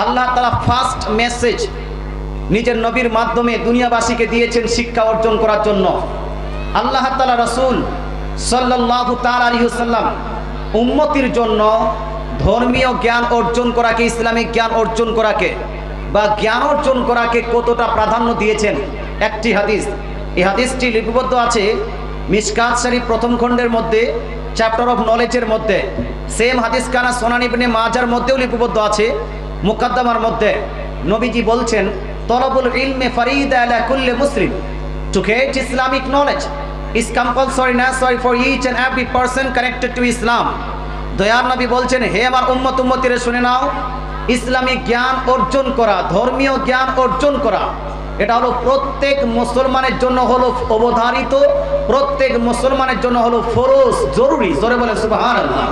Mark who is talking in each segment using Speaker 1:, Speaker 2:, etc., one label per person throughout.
Speaker 1: আল্লাহ তালা first message নিজের নবীর মাধ্যমে দুনিয়াবাসীকে দিয়েছেন শিক্ষা অর্জন করার জন্য। আল্লাহ তালা রসুল সাল্লাহ তাল আলহিসাল্লাম উন্মতির জন্য ধর্মীয় জ্ঞান অর্জন করাকে, ইসলামিক জ্ঞান অর্জন করাকে বা জ্ঞান অর্জন করাকে কতটা প্রাধান্য দিয়েছেন? একটি হাদিস। এই হাদিসটি লিপিবদ্ধ আছে মিসকাত শরীফ প্রথম খণ্ডের মধ্যে চ্যাপ্টার অফ নলেজের মধ্যে। সেম হাদিস কানা সোনানিবনে মাজার মধ্যেও লিপিবদ্ধ আছে। মুকাদ্দামার মধ্যে নবীজি বলছেন, তলবুল ইলমে ফরিদ আলা কুল্লে মুসলিম। To get Islamic knowledge is compulsory necessary for each and every person connected to Islam দয়ার নবী বলছেন, হে আমার উম্মত উম্মতিরে শুনে নাও, ইসলামিক জ্ঞান অর্জন করা, ধর্মীয় জ্ঞান অর্জন করা, এটা হলো প্রত্যেক মুসলমানের জন্য হলো অবধারিত, প্রত্যেক মুসলমানের জন্য হলো ফরজ, জরুরি। জোরে বলে সুবহানাল্লাহ।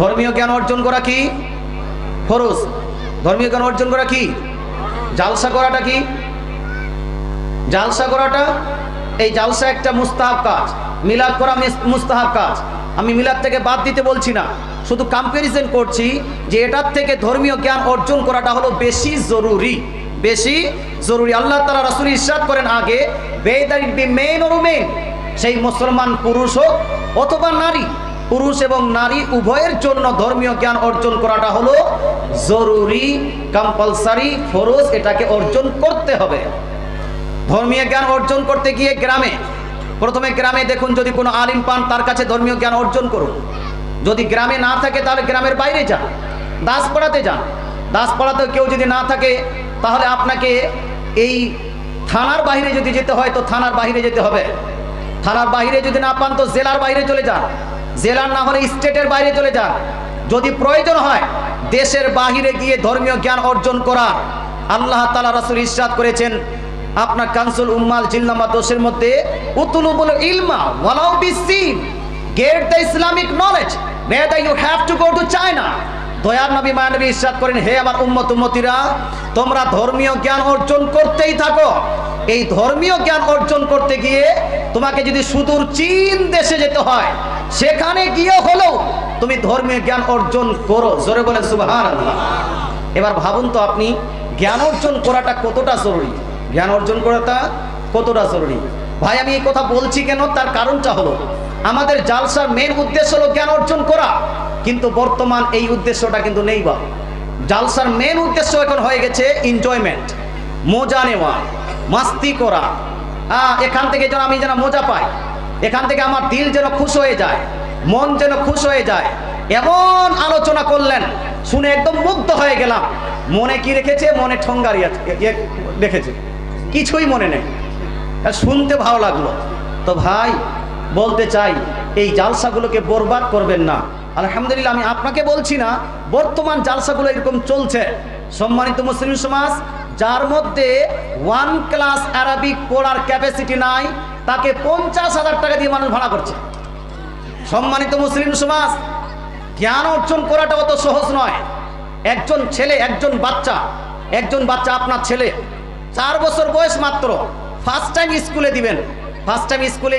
Speaker 1: ধর্মীয় জ্ঞান অর্জন করা কি? ফরজ। ধর্মীয় জ্ঞান অর্জন করা কি? জালসা করাটা কি? জালসা করাটা? এই জালসা একটা মুস্তাহাব কাজ। মিলাদ করা মিস- মুস্তাহাব কাজ। আমি মিলাদ থেকে বাদ দিতে বলছি না। শুধু কম্প্যারিজন করছি যে এটার থেকে ধর্মীয় জ্ঞান অর্জন করাটা হলো বেশি জরুরি। বেশি জরুরি। আল্লাহ তালা রাসুল ইরশাদ করেন আগে বেদারি মেন সেই মুসলমান পুরুষ হোক অথবা নারী পুরুষ এবং নারী উভয়ের জন্য ধর্মীয় জ্ঞান অর্জন করাটা হলো জরুরি কম্পালসারি ফরজ, এটাকে অর্জন করতে হবে। ধর্মীয় জ্ঞান অর্জন করতে গিয়ে গ্রামে, প্রথমে গ্রামে দেখুন যদি কোনো আলিম পান, তার কাছে ধর্মীয় জ্ঞান অর্জন করুন। যদি গ্রামে না থাকে, তাহলে গ্রামের বাইরে যান দাস দাসপাড়াতে যান। দাস দাসপাড়াতে কেউ যদি না থাকে, তাহলে আপনাকে এই থানার বাইরে যদি যেতে হয়, তো থানার বাইরে যেতে হবে। থানার বাইরে যদি না পান, তো জেলার বাইরে চলে যান। জেলার না হলে স্টেটের বাইরে চলে যান। যদি প্রয়োজন হয়, দেশের বাহিরে গিয়ে ধর্মীয় জ্ঞান অর্জন করা। আল্লাহ তালা রাসুল ইরশাদ করেছেন, আপনার কানসুল উম্মাল জিল্লামা দোষের মধ্যে, উতুলুবুল ইলমা ওয়ালাউ basin get the Islamic knowledge whether you have to go to China. দয়ার নবী মায়ানবী ইরশাদ করেন, হে আমার উম্মত উম্মতিরা, তোমরা ধর্মীয় জ্ঞান অর্জন করতেই থাকো। এই ধর্মীয় জ্ঞান অর্জন করতে গিয়ে তোমাকে যদি সুদূর চীন দেশে যেতে হয়, সেখানে গিয়ে হলেও তুমি ধর্মীয় জ্ঞান অর্জন করো। জোরে বলেন সুবহানাল্লাহ। এবার ভাবুন তো আপনি, জ্ঞান অর্জন করাটা কতটা জরুরি? জ্ঞান অর্জন করাটা কতটা জরুরি? ভাই, আমি এই কথা বলছি কেন? তার কারণটা হলো, আমাদের জালসার মেন উদ্দেশ্য হলো জ্ঞান অর্জন করা। কিন্তু বর্তমান এই উদ্দেশ্যটা কিন্তু নেই বা। জালসার মেন উদ্দেশ্য এখন হয়ে গেছে এনজয়মেন্ট মজা নেওয়া, মাস্তি করা। আহ, এখান থেকে যেন আমি যেন মজা পাই। এখান থেকে আমার দিল যেন খুশ হয়ে যায় মন যেন খুশ হয়ে যায়। এমন আলোচনা করলেন শুনে একদম মুগ্ধ হয়ে গেলাম। মনে কি রেখেছে? মনে ঠঙ্গারি রেখেছে। কিছুই মনে নেই। শুনতে ভালো লাগল। তো ভাই বলতে চাই এই জালসাগুলোকে বরবাদ করবেন না। আলহামদুলিল্লাহ আমি আপনাকে বলছি না বর্তমান জালসাগুলো এরকম চলছে। সম্মানিত মুসলিম সমাজ যার মধ্যে ওয়ান ক্লাস অ্যারাবিক পড়ার ক্যাপাসিটি নাই, তাকে পঞ্চাশ হাজার টাকা দিয়ে মানুষ ভাড়া করছে। সম্মানিত মুসলিম সমাজ, জ্ঞান অর্জন করাটা অত সহজ নয়। একজন ছেলে, একজন বাচ্চা একজন বাচ্চা আপনার ছেলে, চার বছর বয়স মাত্র ফার্স্ট টাইম স্কুলে দিবেন। ফার্স্ট টাইম স্কুলে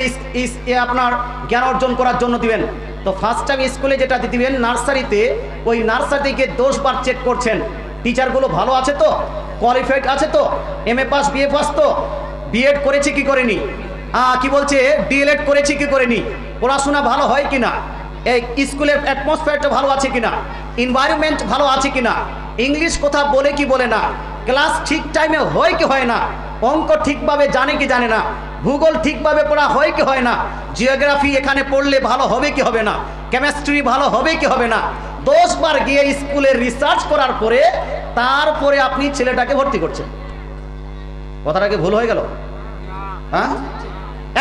Speaker 1: আপনার জ্ঞান অর্জন করার জন্য দিবেন। তো ফার্স্ট টাইম স্কুলে যেটা দিবেন নার্সারিতে ওই নার্সারিতে দোষ বার চেক করছেন। টিচারগুলো ভালো আছে তো? কোয়ালিফাইড আছে তো? M A pass BA pass তো? বিএড করেছে কি করেনি? কি বলছে? ডিএলএড করেছি কি করেনি? পড়াশোনা ভালো হয় কি না? এই স্কুলের অ্যাটমসফিয়ারটা ভালো আছে কিনা এনভায়রনমেন্ট ভালো আছে কি না? ইংলিশ কথা বলে কি বলে না? ক্লাস ঠিক টাইমে হয় কি হয় না? অঙ্ক ঠিকভাবে জানে কি জানে না? ভূগোল ঠিকভাবে পড়া হয় কি হয় না? জিওগ্রাফি এখানে পড়লে ভালো হবে কি হবে না? কেমিস্ট্রি ভালো হবে কি হবে না? দশ বার গিয়ে স্কুলে রিসার্চ করার পরে তারপরে আপনি ছেলেটাকে ভর্তি করছেন। কথাটাকে ভুল হয়ে গেল? হ্যাঁ?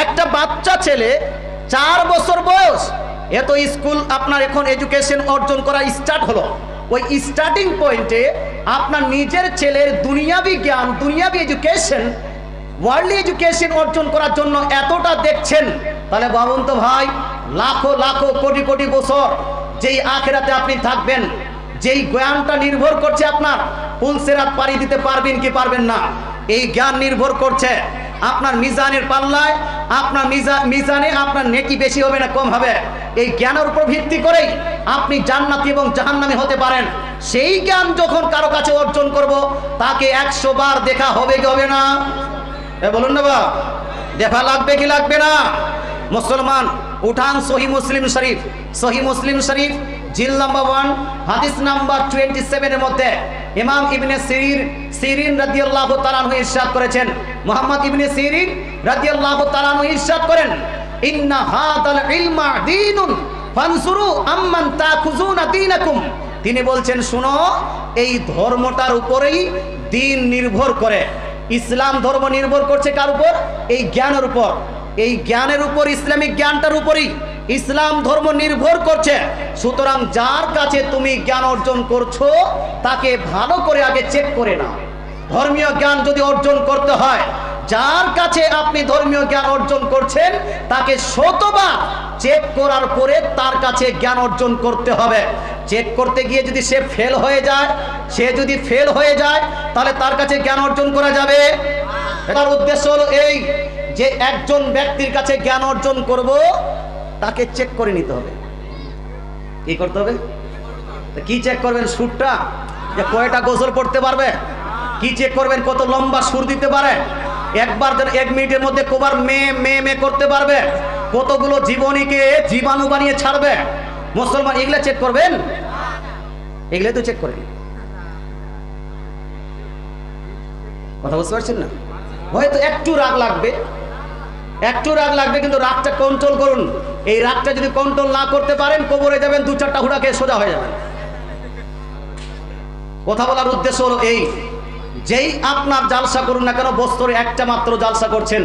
Speaker 1: একটা বাচ্চা ছেলে, চার বছর বয়স এত স্কুল আপনার এখন এডুকেশন অর্জন করা স্টার্ট হলো। ওই স্টার্টিং পয়েন্টে আপনার নিজের ছেলের দুনিয়াবি জ্ঞান, দুনিয়াবি এডুকেশন ওয়ার্ল্ড এডুকেশন অর্জন করার জন্য এতটা দেখছেন। তাহলে ভাবুন তো ভাই, লাখো লাখো, কোটি কোটি বছর যেই আখেরাতে আপনি থাকবেন, যেই জ্ঞানটা নির্ভর করছে আপনার পুলসেরাত পাড়ি দিতে পারবেন কি পারবেন না, এই জ্ঞান নির্ভর করছে আপনার মিজানের পাল্লায়, আপনার মিজা- মিজানে আপনার নেকি বেশি হবে না কম হবে। এই জ্ঞানের উপর ভিত্তি করেই আপনি জান্নাতি এবং জাহান্নামী হতে পারেন। সেই জ্ঞান যখন কারও কাছে অর্জন করব, তাকে একশো বার দেখা হবে কি হবে না? বলুন না বা, দেখা লাগবে কি লাগবে না? মুসলমান, উঠান সহি মুসলিম শরীফ। সহি মুসলিম শরীফ, জিল নাম্বার ওয়ান, হাদিস নাম্বার টোয়েন্টি সেভেনের মধ্যে ইমাম ইবনে সিরির সিরিন রাদিয়াল্লাহু তাআলা ইরশাদ করেছেন। মোহাম্মদ ইবনে সিরিন রাদিয়াল্লাহু তাআলা ইরশাদ করেন, ইন্না হাদাল ইলমা দীনুন ফানসুরু আম্মান তাখুজুনা দীনাকুম। তিনি বলছেন, শুনো, এই ধর্মটার উপরেই দিন নির্ভর করে। ইসলাম ধর্ম নির্ভর করছে কার উপর? এই জ্ঞানের উপর। এই জ্ঞানের উপর, ইসলামিক জ্ঞানটার উপরই। ইসলাম ধর্ম নির্ভর করছে। সুতরাং যার কাছে তুমি জ্ঞান অর্জন করছ, তাকে ভালো করে আগে চেক করে নাও। ধর্মীয় জ্ঞান যদি অর্জন করতে হয়, যার কাছে আপনি ধর্মীয় জ্ঞান অর্জন করছেন, তাকে শতবার চেক করার পরে তার কাছে জ্ঞান অর্জন করতে হবে। চেক করতে গিয়ে যদি সে ফেল হয়ে যায়, সে যদি ফেল হয়ে যায়, তাহলে তার কাছে জ্ঞান অর্জন করা যাবে। এটার উদ্দেশ্য হলো এই যে একজন ব্যক্তির কাছে জ্ঞান অর্জন করব তাকে চেক করে নিতে হবে। কি করতে হবে? কি চেক করবেন সুরটা? যে কয়টা গোসল পড়তে পারবে? কি চেক করবেন? কত লম্বা সুর দিতে পারে? একবার এক মিনিটের মধ্যে কবার মে মে মে করতে পারবে। কতগুলো জীবনীকে জীবাণু বানিয়ে ছাড়বে? মুসলমান এগুলা চেক করবেন? এগুলো তো চেক করেন কথা বুঝতে পারছেন না? হয়তো একটু রাগ লাগবে। একটু রাগ লাগবে কিন্তু রাগটা কন্ট্রোল করুন। এই রাগটা যদি কন্ট্রোল না করতে পারেন কবরে যাবেন, দু চারটা হুড়া খেয়ে সোজা হয়ে যাবেন। কথা বলার উদ্দেশ্য হলো এই, যেই আপনার জালসা করুন না কেন, বস্তরে একটা মাত্র জালসা করছেন।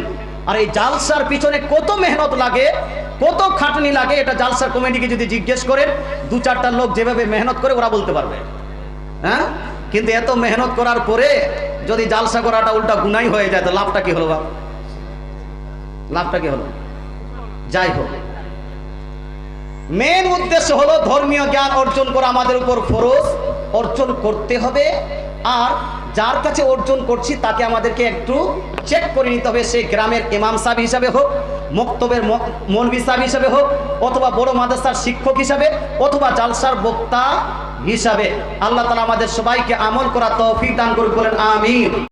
Speaker 1: আর এই জালসার পিছনে কত মেহনত লাগে, কত খাটনি লাগে, এটা জালসার কমিটিকে যদি জিজ্ঞেস করেন, দু চারটা লোক যেভাবে মেহনত করে ওরা বলতে পারবে। হ্যাঁ? কিন্তু এত মেহনত করার পরে যদি জালসা করাটা উল্টা গুনাই হয়ে যায়, তো লাভটা কি হলো বাপ লাভটা কি হলো? যাই হোক। মেন উদ্দেশ্য হলো ধর্মীয় জ্ঞান অর্জন করা আমাদের উপর ফরজ, অর্জন করতে হবে। আর যার কাছে অর্জন করছি, তাকে আমাদেরকে একটু চেক করে নিতে হবে, সে গ্রামের ইমাম সাহেব হিসাবে হোক, মক্তবের মৌলবী সাহেব হিসাবে হোক, অথবা বড় মাদ্রাসার শিক্ষক হিসাবে, অথবা জালসার বক্তা হিসাবে। আল্লাহ তালা আমাদের সবাইকে আমল করা তৌফিক দান করুন বলেন আমিন।